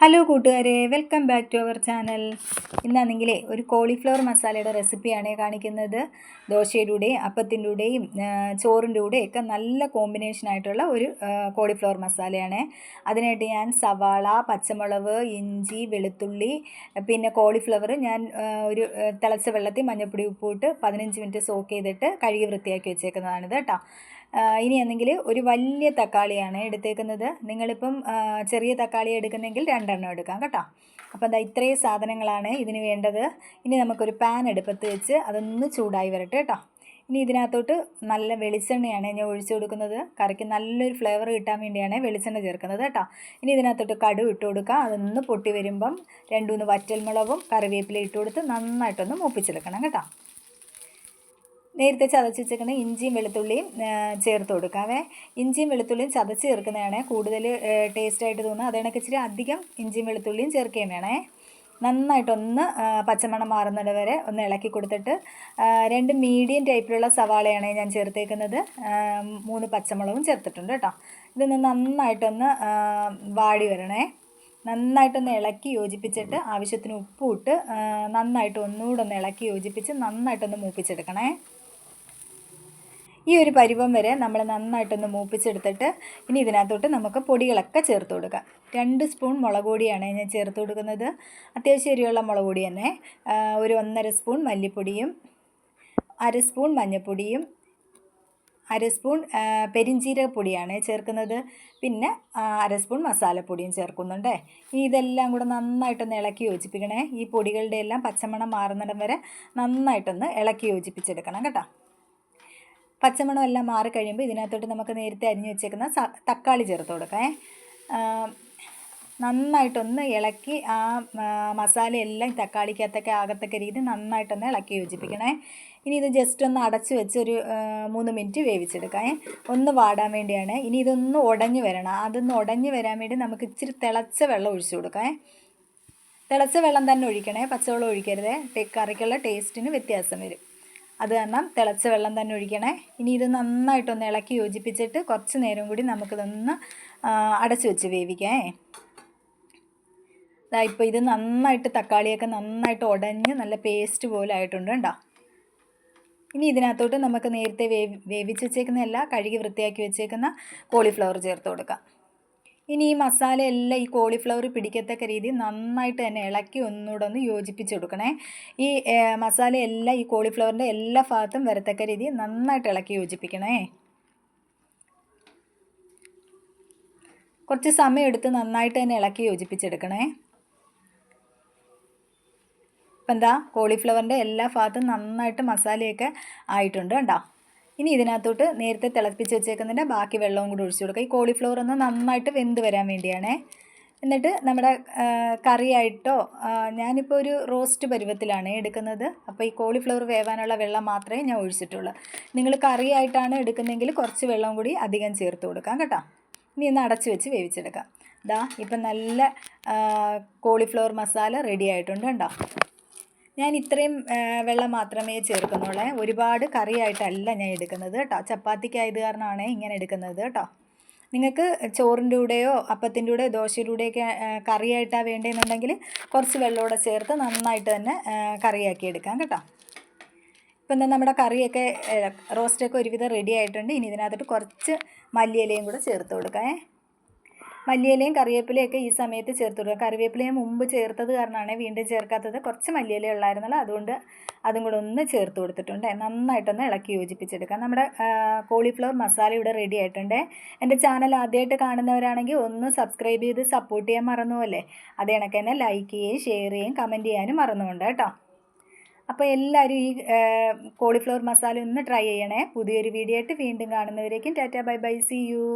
Hello കൂട്ടുകാരെ welcome back to our channel ഇന്നാണെങ്കിലേ ഒരു cauliflower മസാലയുടെ റെസിപ്പിയാണ് കാണിക്കുന്നത്. ദോശയുടെ കൂടെയും ചോറിന്റെ കൂടെയും ഒക്കെ നല്ല കോമ്പിനേഷൻ ആയിട്ടുള്ള ഒരു കോളിഫ്ലവർ മസാലയാണ് അതിനായിട്ട് ഞാൻ സവാള പച്ചമുളക് ഇഞ്ചി വെളുത്തുള്ളി പിന്നെ കോളിഫ്ലവർ ഞാൻ ഒരു തിളച്ച വെള്ളത്തിൽ മഞ്ഞൾപ്പൊടി ഉപ്പിട്ട് പതിനഞ്ച് മിനിറ്റ് സോക്ക് ചെയ്തിട്ട് കഴുകി വൃത്തിയാക്കി വെച്ചേക്കുന്നതാണിത് കേട്ടോ. ആ, എന്തെങ്കിൽ ഒരു വലിയ തക്കാളിയാണ് എടുത്തേക്കുന്നത്. നിങ്ങളിപ്പം ചെറിയ തക്കാളി എടുക്കുന്നെങ്കിൽ രണ്ടെണ്ണം എടുക്കാം കേട്ടോ. അപ്പോൾ എന്താ ഇത്രയും സാധനങ്ങളാണ് ഇതിന് വേണ്ടത്. ഇനി നമുക്കൊരു പാൻ എടുപ്പത്ത് വെച്ച് അതൊന്ന് ചൂടായി വരട്ടെ കേട്ടോ. ഇനി ഇതിനകത്തോട്ട് നല്ല വെളിച്ചെണ്ണയാണ് ഞാൻ ഒഴിച്ചു കൊടുക്കുന്നത്. കറിക്ക് നല്ലൊരു ഫ്ലേവർ കിട്ടാൻ വേണ്ടിയാണ് വെളിച്ചെണ്ണ ചേർക്കുന്നത് കേട്ടോ. ഇനി ഇതിനകത്തോട്ട് കടു ഇട്ട് കൊടുക്കുക അതൊന്ന് പൊട്ടി വരുമ്പം രണ്ട് മൂന്ന് വറ്റൽമുളകും കറിവേപ്പില ഇട്ട് കൊടുത്ത് നന്നായിട്ടൊന്ന് മൂപ്പിച്ചെടുക്കണം കേട്ടോ. നേരത്തെ ചതച്ച് വെച്ചേക്കുന്ന ഇഞ്ചിയും വെളുത്തുള്ളിയും ചേർത്ത് കൊടുക്കാവേ ഇഞ്ചിയും വെളുത്തുള്ളിയും ചതച്ച് ചേർക്കുന്നതാണ് കൂടുതൽ ടേസ്റ്റ് ആയിട്ട് തോന്നുന്നത്. അതേണക്ക് ഇച്ചിരി അധികം ഇഞ്ചിയും വെളുത്തുള്ളിയും ചേർക്കുകയും വേണേ. നന്നായിട്ടൊന്ന് പച്ചമണം മാറുന്നത് വരെ ഒന്ന് ഇളക്കി കൊടുത്തിട്ട് രണ്ട് മീഡിയം ടൈപ്പിലുള്ള സവാളയാണ് ഞാൻ ചേർത്തേക്കുന്നത്. മൂന്ന് പച്ചമുളകും ചേർത്തിട്ടുണ്ട് കേട്ടോ. ഇതൊന്ന് നന്നായിട്ടൊന്ന് വാടി വരണേ. നന്നായിട്ടൊന്ന് ഇളക്കി യോജിപ്പിച്ചിട്ട് ആവശ്യത്തിന് ഉപ്പും ഇട്ട് നന്നായിട്ട് ഒന്നുകൂടെ ഒന്ന് ഇളക്കി യോജിപ്പിച്ച് നന്നായിട്ടൊന്ന് മൂപ്പിച്ചെടുക്കണേ. ഈ ഒരു പരുവം വരെ നമ്മൾ നന്നായിട്ടൊന്ന് മൂപ്പിച്ചെടുത്തിട്ട് ഇനി ഇതിനകത്തോട്ട് നമുക്ക് പൊടികളൊക്കെ ചേർത്ത് കൊടുക്കാം. രണ്ട് സ്പൂൺ മുളക് പൊടിയാണ് ഞാൻ ചേർത്ത് കൊടുക്കുന്നത്. അത്യാവശ്യം എരിയുള്ള മുളക് പൊടി തന്നെ. ഒരു ഒന്നര സ്പൂൺ മല്ലിപ്പൊടിയും അര സ്പൂൺ മഞ്ഞൾപ്പൊടിയും അര സ്പൂൺ പെരിഞ്ചീരകപ്പൊടിയാണ് ചേർക്കുന്നത്. പിന്നെ അര സ്പൂൺ മസാലപ്പൊടിയും ചേർക്കുന്നുണ്ട്. ഇനി ഇതെല്ലാം കൂടെ നന്നായിട്ടൊന്ന് ഇളക്കി യോജിപ്പിക്കണേ. ഈ പൊടികളുടെ എല്ലാം പച്ചമണം മാറുന്നിടം വരെ നന്നായിട്ടൊന്ന് ഇളക്കി യോജിപ്പിച്ചെടുക്കണം കേട്ടോ. പച്ചമണം എല്ലാം മാറി കഴിയുമ്പോൾ ഇതിനകത്തോട്ട് നമുക്ക് നേരത്തെ അരിഞ്ഞു വെച്ചേക്കുന്ന തക്കാളി ചേർത്ത് കൊടുക്കാം നന്നായിട്ടൊന്ന് ഇളക്കി ആ മസാല എല്ലാം തക്കാളിക്കകത്തൊക്കെ ആകത്തക്ക രീതി നന്നായിട്ടൊന്ന് ഇളക്കി യോജിപ്പിക്കണേ ഇനി ഇത് ജസ്റ്റ് ഒന്ന് അടച്ച് വെച്ച് ഒരു മൂന്ന് മിനിറ്റ് വേവിച്ചെടുക്കാം ഒന്ന് വാടാൻ വേണ്ടിയാണ്. ഇനി ഇതൊന്ന് ഉടഞ്ഞു വരണം. അതൊന്ന് ഉടഞ്ഞു വരാൻ വേണ്ടി നമുക്ക് ഇച്ചിരി തിളച്ച വെള്ളം ഒഴിച്ചു കൊടുക്കാം തിളച്ച വെള്ളം തന്നെ ഒഴിക്കണേ. പച്ചവെള്ളം ഒഴിക്കരുത്. കറിക്കുള്ള ടേസ്റ്റിന് വ്യത്യാസം വരും. അത് കാരണം തിളച്ച വെള്ളം തന്നെ ഒഴിക്കണേ. ഇനി ഇത് നന്നായിട്ടൊന്ന് ഇളക്കി യോജിപ്പിച്ചിട്ട് കുറച്ച് നേരം കൂടി നമുക്കിതൊന്ന് അടച്ചു വെച്ച് വേവിക്കാം ഇതാ ഇപ്പോൾ ഇത് നന്നായിട്ട് തക്കാളിയൊക്കെ നന്നായിട്ട് ഉടഞ്ഞ് നല്ല പേസ്റ്റ് പോലെ ആയിട്ടുണ്ട് കേട്ടോ ഇനി ഇതിനകത്തോട്ട് നമുക്ക് നേരത്തെ വേവി വേവിച്ച് വെച്ചേക്കുന്ന എല്ലാ കഴുകി വൃത്തിയാക്കി വെച്ചേക്കുന്ന കോളിഫ്ലവർ ചേർത്ത് കൊടുക്കാം. ഇനി ഈ മസാല എല്ലാം ഈ കോളിഫ്ലവർ പിടിക്കത്തക്ക രീതിയിൽ നന്നായിട്ട് തന്നെ ഇളക്കി ഒന്നുകൂടെ ഒന്ന് യോജിപ്പിച്ചെടുക്കണേ ഈ മസാലയെല്ലാം ഈ കോളിഫ്ലവറിന്റെ എല്ലാ ഭാഗത്തും വരത്തക്ക രീതി നന്നായിട്ട് ഇളക്കി യോജിപ്പിക്കണേ. കുറച്ച് സമയം എടുത്ത് നന്നായിട്ട് തന്നെ ഇളക്കി യോജിപ്പിച്ചെടുക്കണേ. ഇപ്പം എന്താ കോളിഫ്ലവറിന്റെ എല്ലാ ഭാഗത്തും നന്നായിട്ട് മസാലയൊക്കെ ആയിട്ടുണ്ട് കേട്ടോ ഇനി ഇതിനകത്തോട്ട് നേരത്തെ തിളപ്പിച്ച് വെച്ചേക്കുന്നതിന്റെ ബാക്കി വെള്ളവും കൂടി ഒഴിച്ചു കൊടുക്കുക. ഈ കോളിഫ്ലവർ ഒന്ന് നന്നായിട്ട് വെന്ത് വരാൻ വേണ്ടിയാണേ. എന്നിട്ട് നമ്മുടെ കറിയായിട്ടോ ഞാനിപ്പോൾ ഒരു റോസ്റ്റ് പരുവത്തിലാണ് എടുക്കുന്നത്. അപ്പോൾ ഈ കോളിഫ്ലവർ വേവാനുള്ള വെള്ളം മാത്രമേ ഞാൻ ഒഴിച്ചിട്ടുള്ളൂ. നിങ്ങൾ കറിയായിട്ടാണ് എടുക്കുന്നതെങ്കിൽ കുറച്ച് വെള്ളം കൂടി അധികം ചേർത്ത് കൊടുക്കാം കേട്ടോ. ഇനി ഒന്ന് അടച്ച് വെച്ച് വേവിച്ചെടുക്കാം. ഇതാ ഇപ്പം നല്ല കോളിഫ്ലവർ മസാല റെഡി ആയിട്ടുണ്ട് കേട്ടോ. ഞാൻ ഇത്രയും വെള്ളം മാത്രമേ ചേർക്കുന്നുള്ളൂ. ഒരുപാട് കറിയായിട്ടല്ല ഞാൻ എടുക്കുന്നത് കേട്ടോ. ചപ്പാത്തിക്കായത് കാരണമാണ് ഇങ്ങനെ എടുക്കുന്നത് കേട്ടോ. നിങ്ങൾക്ക് ചോറിന്റെ കൂടെയോ അപ്പത്തിന്റെ കൂടെയോ ദോശയുടെ കൂടെയൊക്കെ കറിയായിട്ടാണ് വേണ്ടതെന്നുണ്ടെങ്കിൽ കുറച്ച് വെള്ളമൂടെ ചേർത്ത് നന്നായിട്ട് തന്നെ കറിയാക്കി എടുക്കാം കേട്ടോ. ഇപ്പം എന്താ നമ്മുടെ കറിയൊക്കെ റോസ്റ്റൊക്കെ ഒരുവിധം റെഡി ആയിട്ടുണ്ട്. ഇനി ഇതിനകത്തോട്ട് കുറച്ച് മല്ലിയിലയും കൂടെ ചേർത്ത് കൊടുക്കാം മല്ലിയിലയും കറിവേപ്പിലയൊക്കെ ഈ സമയത്ത് ചേർത്ത് കൊടുക്കുക കറിവേപ്പിലയും മുമ്പ് ചേർത്തത് കാരണമാണ് വീണ്ടും ചേർക്കാത്തത്. കുറച്ച് മല്ലിയില ഉള്ളായിരുന്നല്ലോ അതുകൊണ്ട് അതും കൂടെ ഒന്ന് ചേർത്ത് കൊടുത്തിട്ടുണ്ട്. നന്നായിട്ടൊന്ന് ഇളക്കി യോജിപ്പിച്ചെടുക്കാം നമ്മുടെ കോളിഫ്ലവർ മസാല ഇവിടെ റെഡി ആയിട്ടുണ്ട്. എന്റെ ചാനൽ ആദ്യമായിട്ട് കാണുന്നവരാണെങ്കിൽ ഒന്ന് സബ്സ്ക്രൈബ് ചെയ്ത് സപ്പോർട്ട് ചെയ്യാൻ മറന്നുപോലെ അതേ കണക്ക് തന്നെ ലൈക്ക് ചെയ്യുകയും ഷെയർ ചെയ്യുകയും കമന്റ് ചെയ്യാനും മറന്നുകൊണ്ട് കേട്ടോ. അപ്പോൾ എല്ലാവരും ഈ കോളിഫ്ലവർ മസാല ഒന്ന് ട്രൈ ചെയ്യണേ. പുതിയൊരു വീഡിയോ ആയിട്ട് വീണ്ടും കാണുന്നവരേക്കും tata bye bye see you